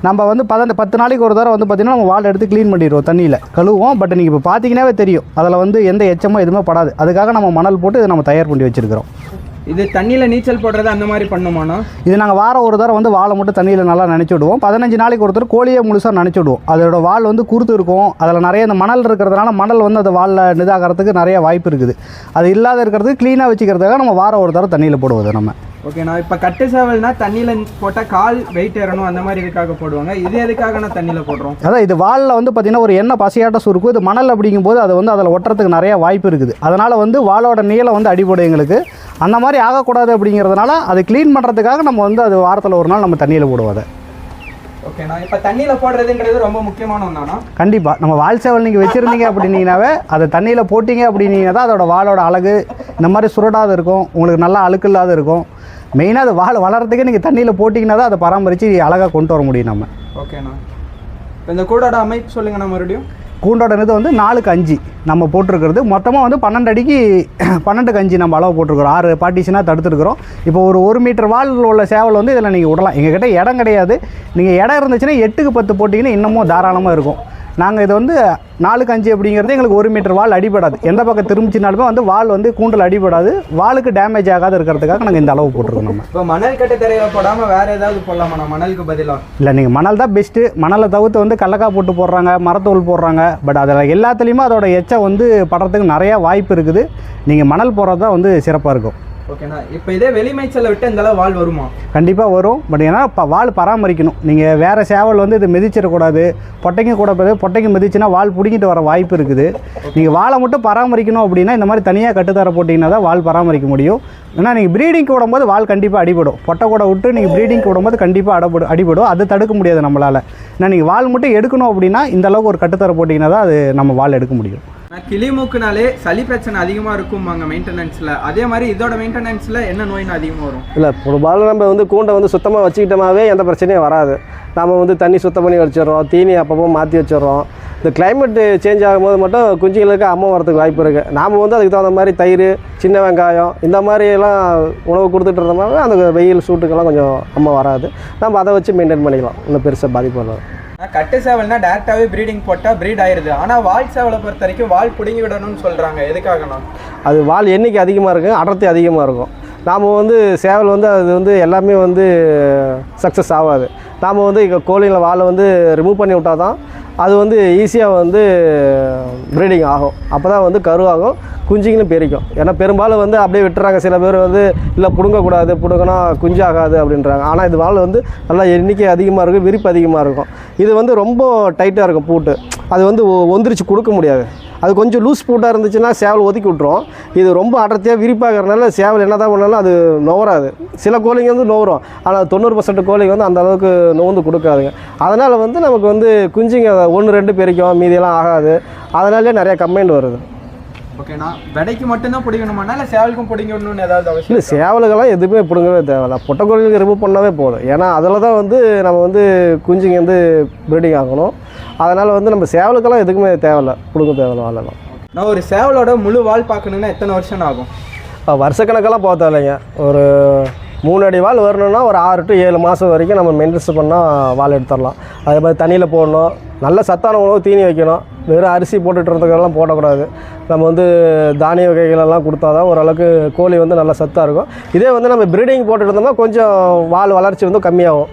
நம்ம வந்து பத பத்து நாளைக்கு ஒரு தடவை வந்து பார்த்திங்கன்னா நம்ம வால் எடுத்து க்ளீன் பண்ணிடுவோம் தண்ணியில். கழுவுவோம் பட் நீங்கள் இப்போ பார்த்தீங்கன்னாவே தெரியும். அதில் வந்து எந்த எச்சமோ எதுவுமே படாது. அதுக்காக நம்ம மணல் போட்டு இதை நம்ம தயார் பண்ணி வச்சுருக்கிறோம். இது தண்ணியில் நீச்சல் போடுறது அந்த மாதிரி பண்ணுமாண்ணா? இது நாங்கள் வாரம் ஒரு தடவை வந்து வாழை மட்டும் தண்ணியில் நல்லா நினச்சி விடுவோம். பதினஞ்சு நாளைக்கு ஒருத்தர் கோழியை முழுசாக நினச்சி விடுவோம். அதோட வால் வந்து குருத்து இருக்கும். அதில் நிறைய இந்த மணல் இருக்கிறதுனால மணல் வந்து அது வாலில் இதாகிறதுக்கு நிறைய வாய்ப்பு இருக்குது. அது இல்லாத இருக்கிறதுக்கு க்ளீனாக வச்சுக்கிறதுக்காக நம்ம வாரம் ஒரு தடவை தண்ணியில் போடுவது நம்ம. ஓகேண்ணா இப்போ கட்டு சேவல்னா தண்ணியில் போட்டால் கால் வெயிட் ஏறணும் அந்த மாதிரி இதுக்காக போடுவாங்க. இது எதுக்காக நான் தண்ணியில் போடுறோம்? அதான் இது வாலில் வந்து பார்த்திங்கன்னா ஒரு எண்ணெய் பசியாட்ட சுருக்கும் இது மணல் அப்படிங்கும்போது அது வந்து அதில் ஒட்டுறதுக்கு நிறைய வாய்ப்பு இருக்குது. அதனால் வந்து வாலோட நீளம் வந்து அடிபடும் எங்களுக்கு. அந்த மாதிரி ஆகக்கூடாது அப்படிங்கிறதுனால அதை க்ளீன் பண்ணுறதுக்காக நம்ம வந்து அது வாரத்தில் ஒரு நாள் நம்ம தண்ணியில் போடுவோம் அதை. ஓகேண்ணா இப்போ தண்ணியில் போடுறதுன்றது ரொம்ப முக்கியமான ஒன்றாண்ணா கண்டிப்பாக நம்ம வால் சேவல் நீங்கள் வச்சுருந்தீங்க அப்படின்னீங்கனாவே அதை தண்ணியில் போட்டிங்க அப்படின்னீங்கன்னா தான் அதோட வாலோட அழகு இந்த மாதிரி சுருடாத இருக்கும். உங்களுக்கு நல்லா அழுக்கு இல்லாத இருக்கும். மெயினாக அது வால் வளர்கிறதுக்கே நீங்கள் தண்ணியில் போட்டிங்கன்னா தான் அதை பராமரித்து அழகாக கொண்டு வர முடியும் நம்ம. ஓகேண்ணா. இந்த கூடோட அமைப்பு சொல்லுங்கண்ணா மறுபடியும். கூண்டோட இது வந்து நாலுக்கு அஞ்சு நம்ம போட்டிருக்கிறது. மொத்தமாக வந்து பன்னெண்டு அடிக்கு பன்னெண்டுக்கு அஞ்சு நம்ம அளவு போட்டிருக்கிறோம். ஆறு பார்ட்டிஷனாக தடுத்துருக்குறோம். இப்போ ஒரு ஒரு மீட்டர் வால் உள்ள சேவல் வந்து இதில் நீங்கள் விடலாம். எங்ககிட்ட இடம் கிடையாது. நீங்கள் இடம் இருந்துச்சுன்னா எட்டுக்கு பத்து போட்டிங்கன்னா இன்னமும் தாராளமாக இருக்கும். நாங்கள் இது வந்து நாலுக்கு அஞ்சு அப்படிங்கிறது எங்களுக்கு ஒரு மீட்டர் வால் அடிபடாது. எந்த பக்கம் திரும்பிச்சினாலுமே வந்து வால் வந்து கூண்டில் அடிபடாது. வாலுக்கு டேமேஜ் ஆகாத இருக்கிறதுக்காக நாங்கள் இந்த அளவு போட்டிருக்கோம் நம்ம. இப்போ மணல் கட்டு தரையில போடாமல் வேற ஏதாவது போடலாமாண்ணா மணலுக்கு பதிலாக இல்லை நீங்கள் மணல் தான் பெஸ்ட்டு மணலை தவிர்த்து வந்து கடலக்காய் போட்டு போடுறாங்க மரத்தூள் போடுறாங்க. பட் அதில் எல்லாத்துலேயுமே அதோட எச்சம் வந்து படுறதுக்கு நிறையா வாய்ப்பு இருக்குது. நீங்கள் மணல் போடுறது தான் வந்து சிறப்பாக இருக்கும். ஓகேண்ணா. இப்போ இதே வெளிமைச்சலை விட்டு இந்த அளவு வால் வருமா? கண்டிப்பாக வரும். பட் ஏன்னா இப்போ வால் பராமரிக்கணும். நீங்கள் வேறு சேவல் வந்து இது மிதிச்சிடக்கூடாது. பொட்டைங்க கூட போய் பொட்டைங்க மிதிச்சுன்னா வால் பிடிங்கிட்டு வர வாய்ப்பு இருக்குது. நீங்கள் வாழை மட்டும் பராமரிக்கணும் அப்படின்னா இந்த மாதிரி தனியாக கட்டுத்தர போட்டிங்கன்னா தான் வால் பராமரிக்க முடியும். ஏன்னா நீங்கள் ப்ரீடிங்க்கு விடும்போது வால் கண்டிப்பாக அடிபடும். பொட்டை கூட விட்டு நீங்கள் ப்ரீடிங்க்கு விடும்போது கண்டிப்பாக அடப்படும் அடிபடும். அது தடுக்க முடியாது நம்மளால். ஏன்னா நீங்கள் வால் மட்டும் எடுக்கணும் அப்படின்னா இந்த அளவுக்கு ஒரு கட்டுத்தர போட்டிங்கன்னா தான் அது நம்ம வால் எடுக்க முடியும். கிளிமூக்குனாலே சளி பிரச்சனை அதிகமாக இருக்கும்பாங்க மெயின்டெனன்ஸில். அதே மாதிரி இதோட மெயின்டெனன்ஸில் என்ன நோய்னு அதிகமாக வரும்? இல்லை பெரும்பாலும் நம்ம வந்து கூண்டை வந்து சுத்தமாக வச்சுக்கிட்டோமாவே எந்த பிரச்சனையும் வராது. நாம் வந்து தண்ணி சுத்தம் பண்ணி வச்சிடுறோம் தீனி அப்பப்போ மாற்றி வச்சிடுறோம். இந்த climate சேஞ்ச் ஆகும்போது மட்டும் குஞ்சுகளுக்கு அம்மா வரதுக்கு வாய்ப்பு இருக்குது நாம் வந்து அதுக்கு தகுந்த மாதிரி தயிர் சின்ன வெங்காயம் இந்த மாதிரி எல்லாம் உணவு கொடுத்துட்டு இருந்தோம்னா அந்த வெயில் சூட்டுக்கெல்லாம் கொஞ்சம் அம்மா வராது. நம்ம அதை வச்சு மெயின்டைன் பண்ணிக்கலாம். இன்னும் பெருசாக பாதிப்பு வராது. கட்டு சேவல்னா டேரெக்டாகவே ப்ரீடிங் போட்டால் ப்ரீட் ஆயிடுது ஆனால் வால் சேவலை பொறுத்த வரைக்கும் வால் பிடுங்கி விடணும்னு சொல்கிறாங்க எதுக்காகண்ணா அது வால் எண்ணிக்கை அதிகமாக இருக்கும் அடர்த்தி அதிகமாக இருக்கும். நாம் வந்து சேவல் வந்து அது வந்து எல்லாமே வந்து சக்ஸஸ் ஆகாது. நாம் வந்து இங்கே கோழியில் வாழை வந்து ரிமூவ் பண்ணி விட்டால் தான் அது வந்து ஈஸியாக வந்து ப்ரீடிங் ஆகும். அப்போ தான் வந்து கருவாகும் குஞ்சுங்களும் பெரிக்கும் ஏன்னா பெரும்பாலும் வந்து அப்படியே விட்டுறாங்க. சில பேர் வந்து இல்லை பிடுங்கக்கூடாது பிடுங்கினா குஞ்சாகாது அப்படின்றாங்க. ஆனால் இது வால் வந்து நல்லா எண்ணிக்கை அதிகமாக இருக்கும் விரிப்பு அதிகமாக இருக்கும். இது வந்து ரொம்ப டைட்டாக இருக்கும் பூட்டு. அது வந்து ஒ- ஒந்திரிச்சு கொடுக்க முடியாது. அது கொஞ்சம் லூஸ் பூட்டாக இருந்துச்சுன்னா சேவல் ஒதுக்கி விட்ரும் இது ரொம்ப அடர்த்தியாக விரிப்பாகிறதுனால சேவல் என்ன தான் பண்ணாலும் அது நோவராது. சில கோழிங்க வந்து நோவரும். ஆனால் தொண்ணூறு பர்சன்ட் கோழிங்க வந்து அந்த அளவுக்கு நோந்து கொடுக்காதுங்க. அதனால் வந்து நமக்கு வந்து குஞ்சுங்க ஒன்று ரெண்டு பெருக்கும் மீதியெல்லாம் ஆகாது. அதனாலே நிறையா கம்ப்ளைண்ட் வருது. ஓகேண்ணா. விடைக்கு மட்டும்தான் பிடிக்கணுமாண்ணா இல்லை சேவலுக்கும் பிடிங்க விடணும்னு ஏதாவது அவசியம் இல்லை சேவலுக்கெல்லாம் எதுவுமே பிடுங்கவே தேவையில்ல. பொட்டைக்கோழிகளுக்கு ரிமூவ் பண்ணவே போதும். ஏன்னா அதில் தான் வந்து நம்ம வந்து குஞ்சுங்க வந்து ப்ரீடிங் ஆகணும். அதனால் வந்து நம்ம சேவலுக்கெல்லாம் எதுக்குமே தேவையில்ல. பிடுங்க தேவையில்ல வாழலாம். நான் ஒரு சேவலோட முழு வால் பார்க்கணுன்னா எத்தனை வருஷம் ஆகும்? வருஷக்கணக்கெல்லாம் போக தேவையில்லைங்க ஒரு மூணு அடி வால் வரணும்னா ஒரு ஆறு டு ஏழு மாதம் வரைக்கும் நம்ம மெயின்டென்ஸ் பண்ணால் வால் எடுத்துடலாம். அதே மாதிரி தண்ணியில் போடணும். நல்ல சத்தான உணவு தீனி வைக்கணும். வெறும் அரிசி போட்டுட்டு இருந்ததுக்கெல்லாம் போடக்கூடாது. நம்ம வந்து தானிய வகைகளெல்லாம் கொடுத்தா தான் ஓரளவுக்கு கோழி வந்து நல்ல சத்தாக இருக்கும். இதே வந்து நம்ம ப்ரீடிங் போட்டுட்டு இருந்தோம்னா கொஞ்சம் வால் வளர்ச்சி வந்து கம்மியாகும்.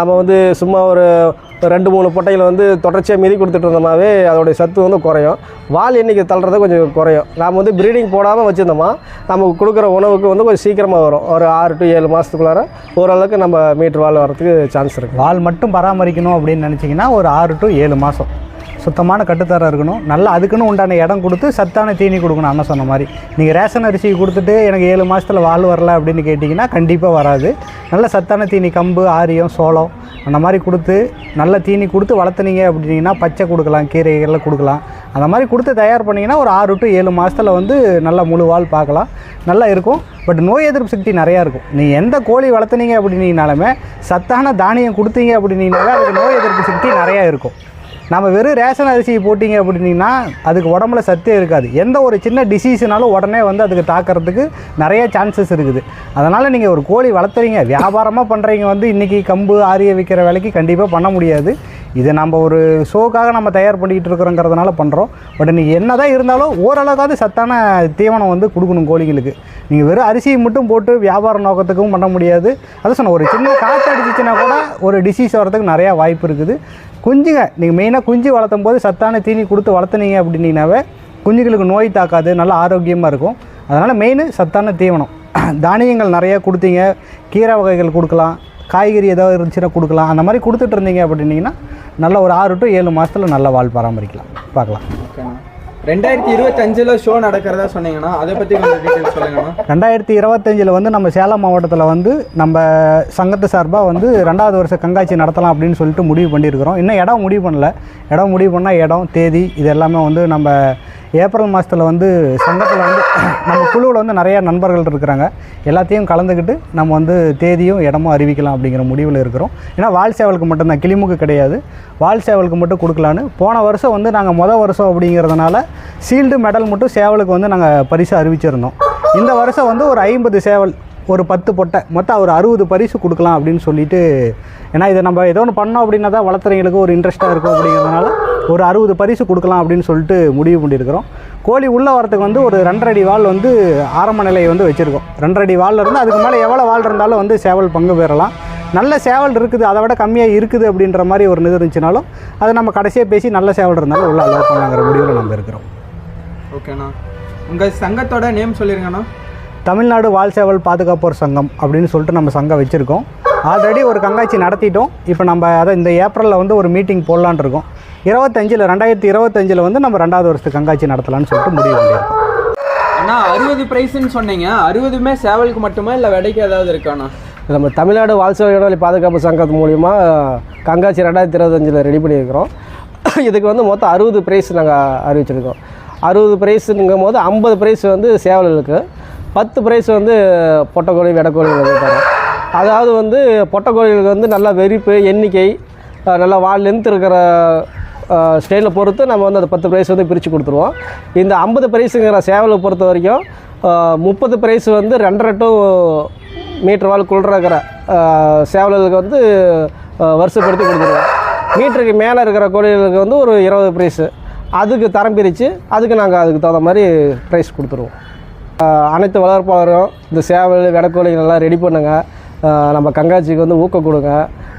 நம்ம வந்து சும்மா ஒரு ரெண்டு மூணு பொட்டைகளை வந்து தொடர்ச்சியாக மிதி கொடுத்துட்டு இருந்தோமாவே அதோடைய சத்து வந்து குறையும். வால் எண்ணிக்கை தள்ளுறது கொஞ்சம் குறையும். நாம் வந்து ப்ரீடிங் போடாமல் வச்சுருந்தோமா நமக்கு கொடுக்குற உணவுக்கு வந்து கொஞ்சம் சீக்கிரமாக வரும். ஒரு ஆறு டு ஏழு மாதத்துக்குள்ளார ஓரளவுக்கு நம்ம மீட்டர் வால் வரதுக்கு சான்ஸ் இருக்குது வால் மட்டும் பராமரிக்கணும் அப்படின்னு நினச்சிங்கன்னா ஒரு ஆறு டு ஏழு மாதம் சுத்தமான கட்டுத்தரம் இருக்கணும். நல்லா அதுக்குன்னு உண்டான இடம் கொடுத்து சத்தான தீனி கொடுக்கணும் அண்ணன் சொன்ன மாதிரி. நீங்கள் ரேஷன் அரிசி கொடுத்துட்டு எனக்கு ஏழு மாதத்தில் வாழ் வரல அப்படின்னு கேட்டிங்கன்னா கண்டிப்பாக வராது. நல்ல சத்தான தீனி கம்பு ஆரியம் சோளம் அந்த மாதிரி கொடுத்து நல்ல தீனி கொடுத்து வளர்த்துனீங்க அப்படின்னா பச்சை கொடுக்கலாம் கீரைகள்லாம் கொடுக்கலாம். அந்த மாதிரி கொடுத்து தயார் பண்ணிங்கன்னா ஒரு ஆறு டு ஏழு மாதத்தில் வந்து நல்லா முழு வால் பார்க்கலாம். நல்லா இருக்கும். பட் நோய் எதிர்ப்பு சக்தி நிறையா இருக்கும். நீ எந்த கோழி வளர்த்துனீங்க அப்படின்னீங்கனாலுமே சத்தான தானியம் கொடுத்தீங்க அப்படின்னீங்கனாலே அதுக்கு நோய் எதிர்ப்பு சக்தி நிறையா இருக்கும். நம்ம வெறும் ரேஷன் அரிசி போட்டிங்க அப்படின்னிங்கன்னா அதுக்கு உடம்புல சத்தே இருக்காது. எந்த ஒரு சின்ன டிசீஸ்னாலும் உடனே வந்து அதுக்கு தாக்கிறதுக்கு நிறைய சான்சஸ் இருக்குது. அதனால் நீங்கள் ஒரு கோழி வளர்த்துறீங்க வியாபாரமாக பண்ணுறீங்க வந்து இன்றைக்கி கம்பு ஆரிய விற்கிற வேலைக்கு கண்டிப்பாக பண்ண முடியாது. இதை நம்ம ஒரு ஷோக்காக நம்ம தயார் பண்ணிக்கிட்டு இருக்கிறோங்கிறதுனால பண்ணுறோம் பட் நீங்கள் என்ன தான் இருந்தாலும் ஓரளவுக்காவது சத்தான தீவனம் வந்து கொடுக்கணும் கோழிகளுக்கு. நீங்கள் வெறும் அரிசியை மட்டும் போட்டு வியாபார நோக்கத்துக்கும் பண்ண முடியாது. அது சொன்ன ஒரு சின்ன காற்று அடிச்சிச்சின்னா கூட ஒரு டிசீஸ் வரதுக்கு நிறையா வாய்ப்பு இருக்குது. குஞ்சுங்க நீங்கள் மெயினாக குஞ்சு வளர்த்தும் போது சத்தான தீனி கொடுத்து வளர்த்துனீங்க அப்படின்னீங்கனாவே குஞ்சுகளுக்கு நோய் தாக்காது நல்லா ஆரோக்கியமாக இருக்கும். அதனால் மெயின் சத்தான தீவனம். தானியங்கள் நிறையா கொடுத்தீங்க கீரை வகைகள் கொடுக்கலாம் காய்கறி ஏதாவது இருந்துச்சுன்னா கொடுக்கலாம். அந்த மாதிரி கொடுத்துட்டு இருந்தீங்க அப்படின்னீங்கன்னா நல்ல ஒரு ஆறு டு ஏழு மாதத்தில் நல்ல வால் பராமரிக்கலாம். பார்க்கலாம். ரெண்டாயிரத்தி இருபத்தஞ்சில் ஷோ நடக்கிறதா சொன்னீங்கன்னா அதை பற்றி கொஞ்சம் டீட்டெயில் சொல்லுங்கண்ணா. ரெண்டாயிரத்தி இருபத்தஞ்சில் வந்து நம்ம சேலம் மாவட்டத்தில் வந்து நம்ம சங்கத்து சார்பாக வந்து ரெண்டாவது வருஷம் கண்காட்சி நடத்தலாம் அப்படின்னு சொல்லிட்டு முடிவு பண்ணியிருக்கிறோம். இன்னும் இடம் முடிவு பண்ணல. இடம் முடிவு பண்ணால் இடம் தேதி இது எல்லாமே வந்து நம்ம ஏப்ரல் மாதத்தில் வந்து சங்கத்தில் வந்து நம்ம குழுவில் வந்து நிறையா நண்பர்கள் இருக்கிறாங்க. எல்லாத்தையும் கலந்துக்கிட்டு நம்ம வந்து தேதியும் இடமும் அறிவிக்கலாம் அப்படிங்கிற முடிவில் இருக்கிறோம். ஏன்னா வால் சேவலுக்கு மட்டும்தான் கிளிமுக்கு கிடையாது. வால் சேவலுக்கு மட்டும் கொடுக்கலான்னு. போன வருஷம் வந்து நாங்கள் மொதல் வருஷம் அப்படிங்கிறதுனால சீல்டு மெடல் மட்டும் சேவலுக்கு வந்து நாங்கள் பரிசு அறிவிச்சிருந்தோம். இந்த வருஷம் வந்து ஒரு ஐம்பது சேவல் ஒரு பத்து பொட்டை மொத்தம் ஒரு அறுபது பரிசு கொடுக்கலாம் அப்படின்னு சொல்லிட்டு ஏன்னா இதை நம்ம ஏதோ ஒன்று பண்ணோம் அப்படின்னா தான் வளர்த்துறவங்களுக்கு ஒரு இன்ட்ரெஸ்ட்டாக இருக்கும் அப்படிங்கிறதுனால ஒரு அறுபது பரிசு கொடுக்கலாம் அப்படின்னு சொல்லிட்டு முடிவு பண்ணியிருக்கிறோம். கோழி உள்ளே வரத்துக்கு வந்து ஒரு ரெண்டரை அடி வால் வந்து ஆரம்ப நிலையை வந்து வச்சுருக்கோம். ரெண்டரை அடி வால்ல இருந்து அதுக்கு மேலே எவ்வளோ வால் இருந்தாலும் வந்து சேவல் பங்கு பெறலாம். நல்ல சேவல் இருக்குது அதை விட கம்மியாக இருக்குது அப்படின்ற மாதிரி ஒரு இது இருந்துச்சுனாலும் அதை நம்ம கடைசியாக பேசி நல்ல சேவல் இருந்தாலும் உள்ள அலோவ் பண்ணலாங்கிற முடிவில் நம்ம இருக்கிறோம். ஓகேண்ணா உங்கள் சங்கத்தோட நேம் சொல்லிருங்கண்ணா தமிழ்நாடு வால் சேவல் பாதுகாப்போர் சங்கம் அப்படின்னு சொல்லிட்டு நம்ம சங்கம் வச்சுருக்கோம். ஆல்ரெடி ஒரு கண்காட்சி நடத்திட்டோம். இப்போ நம்ம அதை இந்த ஏப்ரலில் வந்து ஒரு மீட்டிங் போடலான்னு இருக்கோம். இருபத்தஞ்சில் ரெண்டாயிரத்தி இருபத்தஞ்சில் வந்து நம்ம ரெண்டாவது வருஷத்துக்கு கண்காட்சி நடத்தலாம்னு சொல்லிட்டு முடிவு பண்ணியிருக்கோம். அண்ணா அறுபது ப்ரைஸ்ன்னு சொன்னீங்க. அறுபதுமே சேவலுக்கு மட்டுமா இல்லை விடைக்கு ஏதாவது இருக்காண்ணா நம்ம தமிழ்நாடு வால்சேவை இடைவெளி பாதுகாப்பு சங்கத்து மூலிமா கண்காட்சி ரெண்டாயிரத்தி இருபத்தஞ்சில் ரெடி பண்ணியிருக்கிறோம். இதுக்கு வந்து மொத்தம் அறுபது ப்ரைஸ் நாங்கள் அறிவிச்சிருக்கோம். அறுபது ப்ரைஸுங்கும் போது ஐம்பது ப்ரைஸ் வந்து சேவலுக்கு பத்து ப்ரைஸ் வந்து பொட்டைக்கோழி வெடைக்கோழிகளுக்கு தரோம். அதாவது வந்து பொட்டைக்கோழிகளுக்கு வந்து நல்லா வெறிப்பு எண்ணிக்கை நல்லா வால் லென்த் இருக்கிற ஸ்டைலில் பொறுத்து நம்ம வந்து அந்த பத்து ப்ரைஸ் வந்து பிரித்து கொடுத்துருவோம். இந்த ஐம்பது ப்ரைஸுங்கிற சேவலை பொறுத்த வரைக்கும் முப்பது ப்ரைஸ் வந்து ரெண்டரை டு மீட்டர் வாழ் குளிர்கிற சேவல்களுக்கு வந்து வருஷப்படுத்தி கொடுத்துருவோம். மீட்டருக்கு மேலே இருக்கிற கோழிகளுக்கு வந்து ஒரு இருபது ப்ரைஸு அதுக்கு தரம் பிரித்து அதுக்கு நாங்கள் அதுக்கு தகுந்த மாதிரி ப்ரைஸ் கொடுத்துருவோம். அனைத்து வளர்ப்பாளரும் இந்த சேவல் வெடக்கோழிகள் எல்லாம் ரெடி பண்ணுங்க. நம்ம கண்காட்சிக்கு வந்து ஊக்கம் கொடுங்க.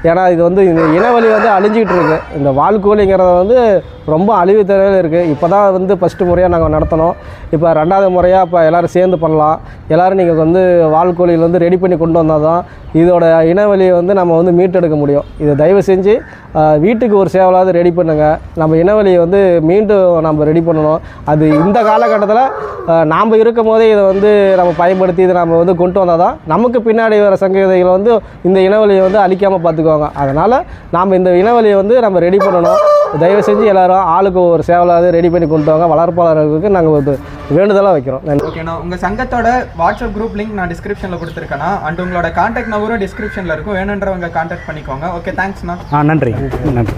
ஏன்னா இது வந்து இந்த இனவழி வந்து அழிஞ்சிக்கிட்டு இருக்கு. இந்த வால்கோழிங்கிறது வந்து ரொம்ப அழிவு தேவையில் இருக்குது இப்போ தான் வந்து ஃபஸ்ட்டு முறையாக நாங்கள் நடத்தினோம் இப்போ ரெண்டாவது முறையாக இப்போ எல்லோரும் சேர்ந்து பண்ணலாம். எல்லோரும் நீங்கள் வந்து வாழ்கோழியில் வந்து ரெடி பண்ணி கொண்டு வந்தால் தான் இதோட இனவழியை வந்து நம்ம வந்து மீட்டெடுக்க முடியும். இதை தயவு செஞ்சு வீட்டுக்கு ஒரு சேவலாவது ரெடி பண்ணுங்கள் நம்ம இனவழியை வந்து மீண்டும் நம்ம ரெடி பண்ணணும். அது இந்த காலகட்டத்தில் நாம் இருக்கும் போதே இதை வந்து நம்ம பயன்படுத்தி இதை நம்ம வந்து கொண்டு வந்தால் தான் நமக்கு பின்னாடி வர சங்கதிகளை வந்து இந்த இனவழியை வந்து அழிக்காமல் பார்த்துக்குவாங்க அதனால் நாம் இந்த இனவழியை வந்து நம்ம ரெடி பண்ணணும். தயவு செஞ்சு எல்லாரும் ஆளுக்கு ஒரு சேவலாவது ரெடி பண்ணி கொண்டு வாங்க. வளர்ப்பாளர்களுக்கு நாங்கள் ஒரு வேண்டுதலாக வைக்கிறோம். நன்றி. ஓகேண்ணா உங்கள் சங்கத்தோட வாட்ஸ்அப் குரூப் லிங்க் நான் டிஸ்கிரிப்ஷனில் கொடுத்துருக்கேண்ணா அண்ட் உங்களோட காண்டாக்ட் நம்பரும் டிஸ்கிரிப்ஷனில் இருக்கும். வேணுன்றவங்க காண்டாக்ட் பண்ணிக்கோங்க. ஓகே தேங்க்ஸ்ண்ணா ஆ நன்றி. நன்றி.